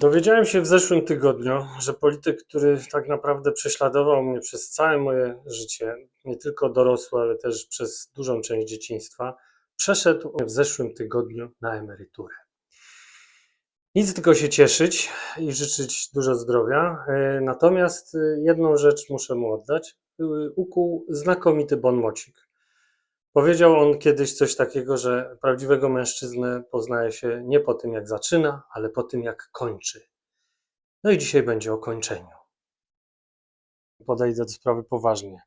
Dowiedziałem się w zeszłym tygodniu, że polityk, który tak naprawdę prześladował mnie przez całe moje życie, nie tylko dorosłe, ale też przez dużą część dzieciństwa, przeszedł w zeszłym tygodniu na emeryturę. Nic tylko się cieszyć i życzyć dużo zdrowia. E, Natomiast e, jedną rzecz muszę mu oddać. Ukuł znakomity bonmocik. Powiedział on kiedyś coś takiego, że prawdziwego mężczyznę poznaje się nie po tym, jak zaczyna, ale po tym, jak kończy. No i dzisiaj będzie o kończeniu. Podejdę do sprawy poważnie.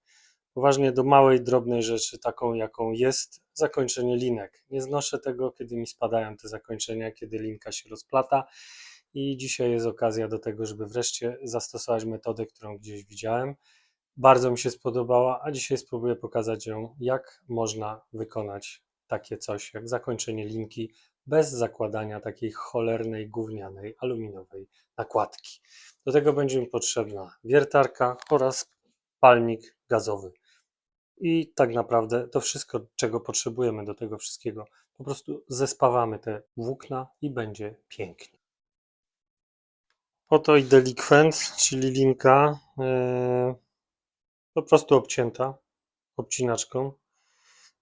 Poważnie do małej, drobnej rzeczy, taką jaką jest zakończenie linek. Nie znoszę tego, kiedy mi spadają te zakończenia, kiedy linka się rozplata. I dzisiaj jest okazja do tego, żeby wreszcie zastosować metodę, którą gdzieś widziałem. Bardzo mi się spodobała, a dzisiaj spróbuję pokazać ją, jak można wykonać takie coś, jak zakończenie linki bez zakładania takiej cholernej, gównianej, aluminiowej nakładki. Do tego będzie mi potrzebna wiertarka oraz palnik gazowy. I tak naprawdę to wszystko, czego potrzebujemy do tego wszystkiego, po prostu zespawamy te włókna i będzie pięknie. Oto i delikwent, czyli linka. Yy po prostu obcięta obcinaczką.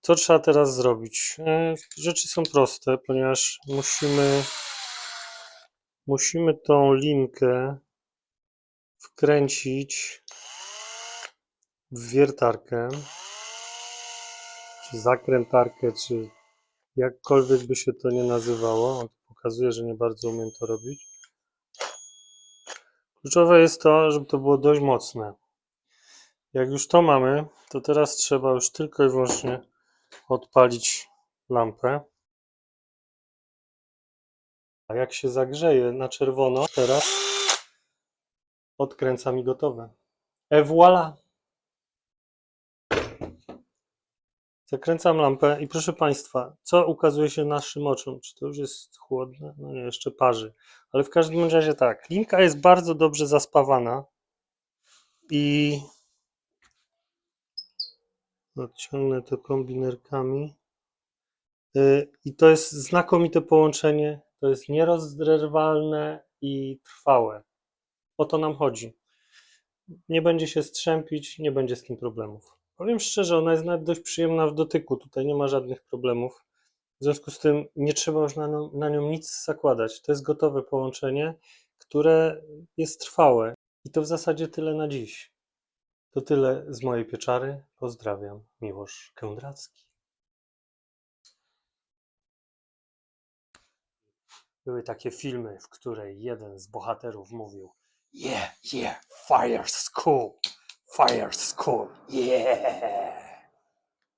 Co trzeba teraz zrobić? E, Rzeczy są proste, ponieważ musimy musimy tą linkę wkręcić w wiertarkę, czy zakrętarkę, czy jakkolwiek by się to nie nazywało. On pokazuje, że nie bardzo umiem to robić. Kluczowe jest to, żeby to było dość mocne. Jak już to mamy, to teraz trzeba już tylko i wyłącznie odpalić lampę. A jak się zagrzeje na czerwono, teraz odkręcam i gotowe. Et voilà! Zakręcam lampę i proszę Państwa, co ukazuje się naszym oczom? Czy to już jest chłodne? No nie, jeszcze parzy. Ale w każdym razie tak, linka jest bardzo dobrze zaspawana i Odciągnę to kombinerkami. Y, I to jest znakomite połączenie. To jest nierozerwalne i trwałe. O to nam chodzi. Nie będzie się strzępić, nie będzie z tym problemów. Powiem szczerze, ona jest nawet dość przyjemna w dotyku. Tutaj nie ma żadnych problemów. W związku z tym nie trzeba już na na nią nic zakładać. To jest gotowe połączenie, które jest trwałe. I to w zasadzie tyle na dziś. To tyle z mojej pieczary. Pozdrawiam, Miłosz Kędracki. Były takie filmy, w której jeden z bohaterów mówił Yeah, yeah, fire school, fire school, yeah.